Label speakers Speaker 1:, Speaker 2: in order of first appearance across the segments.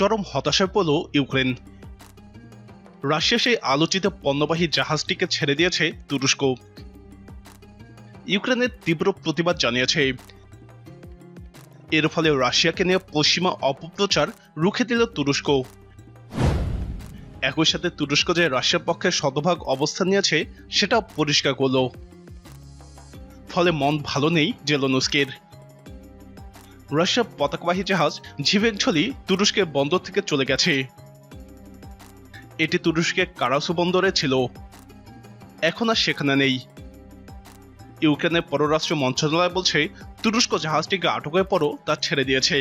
Speaker 1: চরম হতাশায় পড়ল ইউক্রেন রাশিয়া সেই আলোচিত পণ্যবাহী জাহাজটিকে ছেড়ে দিয়েছে তুরস্ক ইউক্রেনের তীব্র প্রতিবাদ জানিয়েছে এর ফলে রাশিয়াকে নিয়ে পশ্চিমা অপপ্রচার রুখে দিল তুরস্ক একই সাথে তুরস্ক যে রাশিয়ার পক্ষে শতভাগ অবস্থান নিয়েছে সেটা পরিষ্কার করল ফলে মন ভালো নেই জেলোনস্কের রাশিয়া পতাকাবাহী জাহাজ ঝিভেনছলি তুরস্কের বন্দর থেকে চলে গেছে এটি তুরস্কের কারাসু বন্দরে ছিল এখন আর সেখানে নেই ইউক্রেনের পররাষ্ট্র মন্ত্রণালয় বলছে তুরস্ক জাহাজটিকে আটকের পরও তা ছেড়ে দিয়েছে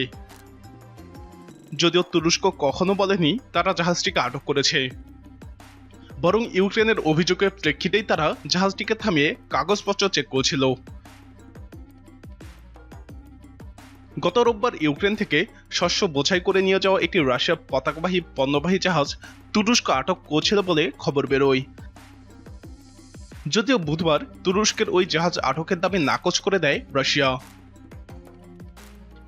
Speaker 1: যদিও তুরস্ক কখনো বলেনি তারা জাহাজটিকে আটক করেছে বরং ইউক্রেনের অভিযোগের প্রেক্ষিতেই তারা জাহাজটিকে থামিয়ে কাগজপত্র চেক করেছিল গত রোববার ইউক্রেন থেকে শস্য বোঝাই করে নিয়ে যাওয়া একটি রাশিয়া পতাকাবাহী পণ্যবাহী জাহাজ তুরস্ক আটক করছিল বলে খবর বেরোয় যদিও বুধবার তুরস্কের ওই জাহাজ আটকের দাবি নাকচ করে দেয় রাশিয়া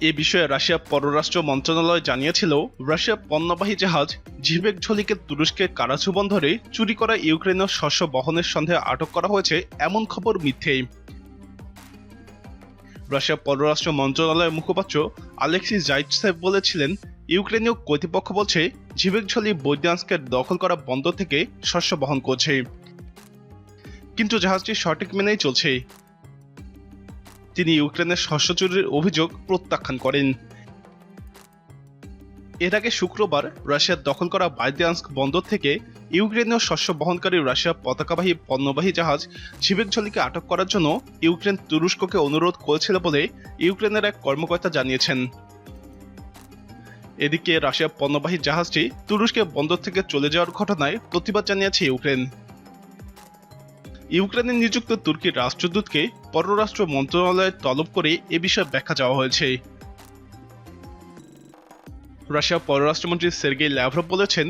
Speaker 1: এ বিষয়ে রাশিয়া পররাষ্ট্র মন্ত্রণালয় জানিয়েছিল রাশিয়া পণ্যবাহী জাহাজ ঝিবেক ঝলিকে তুরস্কের কারাচু ধরে চুরি করা ইউক্রেনের শস্য বহনের সন্দেহে আটক করা হয়েছে এমন খবর মিথ্যেই রাশিয়ার পররাষ্ট্র মন্ত্রণালয়ের মুখপাত্র আলেক্সি জাইটসেভ বলেছিলেন ইউক্রেনীয় কর্তৃপক্ষ বলছে ঝিবেকঝলি বৈদ্যাংশকে দখল করা বন্দর থেকে শস্য বহন করছে কিন্তু জাহাজটি সঠিক মেনেই চলছে তিনি ইউক্রেনের শস্য চুরির অভিযোগ প্রত্যাখ্যান করেন এর আগে শুক্রবার রাশিয়ার দখল করা বাইদ্যাংস্ক বন্দর থেকে ইউক্রেনীয় শস্য বহনকারী রাশিয়া পতাকাবাহী পণ্যবাহী জাহাজ ঝিবেকঝলিকে আটক করার জন্য ইউক্রেন তুরস্ককে অনুরোধ করেছিল বলে ইউক্রেনের এক কর্মকর্তা জানিয়েছেন এদিকে রাশিয়া পণ্যবাহী জাহাজটি তুরস্কে বন্দর থেকে চলে যাওয়ার ঘটনায় প্রতিবাদ জানিয়েছে ইউক্রেন ইউক্রেনে নিযুক্ত তুর্কির রাষ্ট্রদূতকে পররাষ্ট্র মন্ত্রণালয়ে তলব করে এ বিষয়ে ব্যাখ্যা চাওয়া হয়েছে রাশিয়া পররাষ্ট্রমন্ত্রী সের্গেই ল্যাভরভ বলেছেন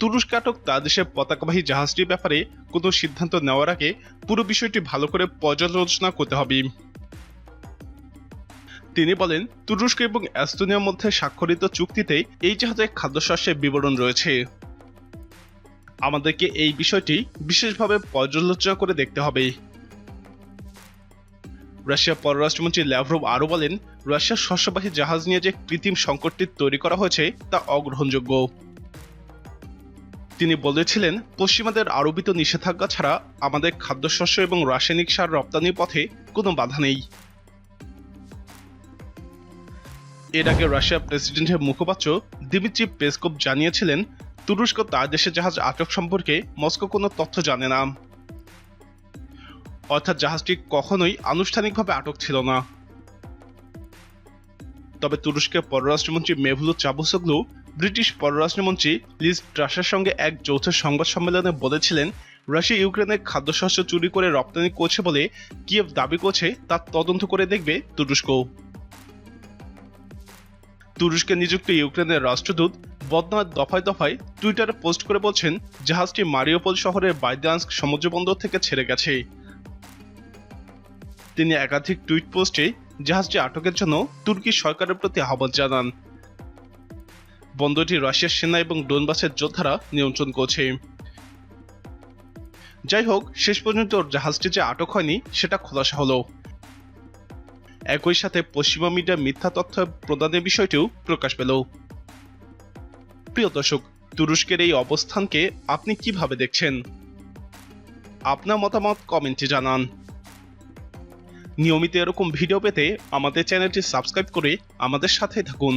Speaker 1: তুরস্কাটক তা দেশের পতাকাবাহী জাহাজটির ব্যাপারে কোনো সিদ্ধান্ত নেওয়ার আগে পুরো বিষয়টি ভালো করে পর্যালোচনা করতে হবে তিনি বলেন তুরস্ক এবং অ্যাস্তোনিয়ার মধ্যে স্বাক্ষরিত চুক্তিতে এই জাহাজে খাদ্যশস্যের বিবরণ রয়েছে আমাদেরকে এই বিষয়টি বিশেষভাবে পর্যালোচনা করে দেখতে হবে রাশিয়ার পররাষ্ট্রমন্ত্রী ল্যাভরভ আরও বলেন রাশিয়ার শস্যবাহী জাহাজ নিয়ে যে কৃত্রিম সংকটটি তৈরি করা হয়েছে তা অগ্রহণযোগ্য তিনি বলেছিলেন পশ্চিমাদের আরোপিত নিষেধাজ্ঞা ছাড়া আমাদের খাদ্যশস্য এবং রাসায়নিক সার রপ্তানির পথে কোনো বাধা নেই এর আগে রাশিয়া প্রেসিডেন্টের মুখপাত্র দিমিত্রি পেসকোপ জানিয়েছিলেন তুরস্ক তার দেশে জাহাজ আটক সম্পর্কে মস্কো কোনো তথ্য জানে না অর্থাৎ জাহাজটি কখনোই আনুষ্ঠানিকভাবে আটক ছিল না তবে তুরস্কের পররাষ্ট্রমন্ত্রী মেভলু চাবুসোগলু ব্রিটিশ পররাষ্ট্রমন্ত্রী লিজ ট্রাসের সঙ্গে এক যৌথ সংবাদ সম্মেলনে বলেছিলেন রাশিয়া ইউক্রেনের খাদ্যশস্য চুরি করে রপ্তানি করছে বলে কিয়েভ দাবি করছে তার তদন্ত করে দেখবে তুরস্ক তুরস্কে নিযুক্ত ইউক্রেনের রাষ্ট্রদূত বদনা দফায় দফায় টুইটারে পোস্ট করে বলছেন জাহাজটি মারিওপল শহরের বাইদ্যান্স সমুদ্রবন্দর থেকে ছেড়ে গেছে তিনি একাধিক টুইট পোস্টে জাহাজটি আটকের জন্য তুর্কি সরকারের প্রতি আহ্বান জানান বন্দরটি রাশিয়ার সেনা এবং ডোনবাসের যোদ্ধারা নিয়ন্ত্রণ করছে যাই হোক শেষ পর্যন্ত জাহাজটি যে আটক হয়নি সেটা খোলাসা হলো একই সাথে পশ্চিমা মিডিয়া মিথ্যা তথ্য প্রদানের বিষয়টিও প্রকাশ পেল প্রিয় দর্শক তুরস্কের এই অবস্থানকে আপনি কিভাবে দেখছেন আপনার মতামত কমেন্টে জানান নিয়মিত এরকম ভিডিও পেতে আমাদের চ্যানেলটি সাবস্ক্রাইব করে আমাদের সাথে থাকুন